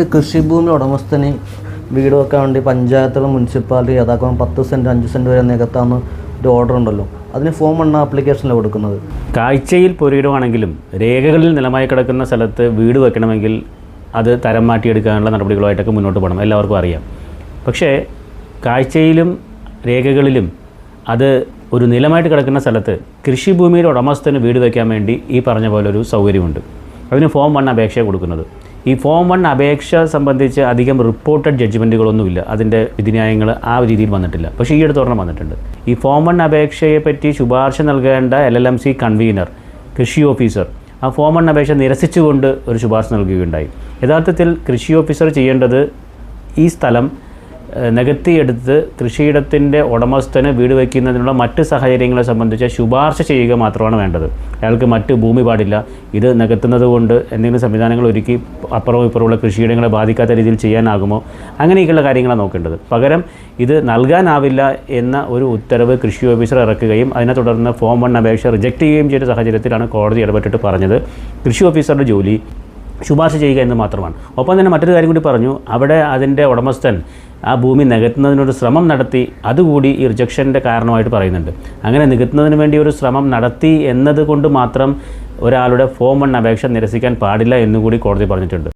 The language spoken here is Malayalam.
ഈ കൃഷിഭൂമി ഉടമസ്ഥന് വീട് വെക്കാൻ വേണ്ടി പഞ്ചായത്തുകൾ മുനിസിപ്പാലിറ്റി യഥാക്രമം പത്ത് സെന്റ് അഞ്ച് സെന്റ് വരെ നികത്താമെന്ന് ഒരു ഓർഡർ ഉണ്ടല്ലോ. അതിന് ഫോം എണ്ണ ആപ്ലിക്കേഷനിലാണ് കൊടുക്കുന്നത്. കാഴ്ചയിൽ പൊരിയിടുവാണെങ്കിലും രേഖകളിൽ നിലമായി കിടക്കുന്ന സ്ഥലത്ത് വീട് വെക്കണമെങ്കിൽ അത് തരം മാറ്റിയെടുക്കാനുള്ള നടപടികളുമായിട്ടൊക്കെ മുന്നോട്ട് പോകണം. എല്ലാവർക്കും അറിയാം. പക്ഷേ കാഴ്ചയിലും രേഖകളിലും അത് ഒരു നിലമായിട്ട് കിടക്കുന്ന സ്ഥലത്ത് കൃഷിഭൂമിയുടെ ഉടമസ്ഥന് വീട് വയ്ക്കാൻ വേണ്ടി ഈ പറഞ്ഞ പോലെ ഒരു സൗകര്യമുണ്ട്. അതിന് ഫോം വൺ അപേക്ഷ കൊടുക്കുന്നത്. ഈ ഫോം വൺ അപേക്ഷ സംബന്ധിച്ച് അധികം റിപ്പോർട്ടഡ് ജഡ്ജ്മെന്റുകളൊന്നുമില്ല അതിന്റെ വിധിന്യായങ്ങൾ ആ രീതിയിൽ വന്നിട്ടില്ല. പക്ഷേ ഈ അടുത്ത് വന്നിട്ടുണ്ട്. ഈ ഫോം വൺ അപേക്ഷയെ പറ്റി ശുപാർശ നൽകേണ്ട L L M C convener കൃഷി ഓഫീസർ ആ ഫോം വൺ അപേക്ഷ നിരസിച്ചുകൊണ്ട് ഒരു ശുപാർശ നൽകുകയുണ്ടായി. യഥാർത്ഥത്തിൽ കൃഷി ഓഫീസർ ചെയ്യേണ്ടത് ഈ സ്ഥലം നികത്തിയെടുത്ത് കൃഷിയിടത്തിന്റെ ഉടമസ്ഥന് വീട് വയ്ക്കുന്നതിനുള്ള മറ്റ് സാഹചര്യങ്ങളെ സംബന്ധിച്ച് ശുപാർശ ചെയ്യുക മാത്രമാണ് വേണ്ടത്. അയാൾക്ക് മറ്റ് ഭൂമി പാടില്ല. ഇത് നികത്തുന്നത് കൊണ്ട് എന്തെങ്കിലും സംവിധാനങ്ങൾ ഒരുക്കി അപ്പുറവും ഇപ്പുറമുള്ള കൃഷിയിടങ്ങളെ ബാധിക്കാത്ത രീതിയിൽ ചെയ്യാനാകുമോ? അങ്ങനെയൊക്കെയുള്ള കാര്യങ്ങളാണ് നോക്കേണ്ടത്. പകരം ഇത് നൽകാനാവില്ല എന്ന ഒരു ഉത്തരവ് കൃഷി ഓഫീസർ ഇറക്കുകയും അതിനെ തുടർന്ന് ഫോം വൺ അപേക്ഷ റിജക്റ്റ് ചെയ്യുകയും ചെയ്ത സാഹചര്യത്തിലാണ് കോടതി ഇടപെട്ടിട്ട് പറഞ്ഞത്. കൃഷി ഓഫീസറുടെ ജോലി ശുപാർശ ചെയ്യുക എന്ന് മാത്രമാണ്. ഒപ്പം തന്നെ മറ്റൊരു കാര്യം കൂടി പറഞ്ഞു. അവിടെ അതിന്റെ ഉടമസ്ഥൻ ആ ഭൂമി നികത്തുന്നതിനൊരു ശ്രമം നടത്തി അതുകൂടി ഈ റിജക്ഷന്റെ കാരണമായിട്ട് പറയുന്നുണ്ട്. അങ്ങനെ നികത്തുന്നതിന് വേണ്ടി ഒരു ശ്രമം നടത്തി എന്നതുകൊണ്ട് മാത്രം ഒരാളുടെ ഫോം വൺ അപേക്ഷ നിരസിക്കാൻ പാടില്ല എന്നുകൂടി കോടതി പറഞ്ഞിട്ടുണ്ട്.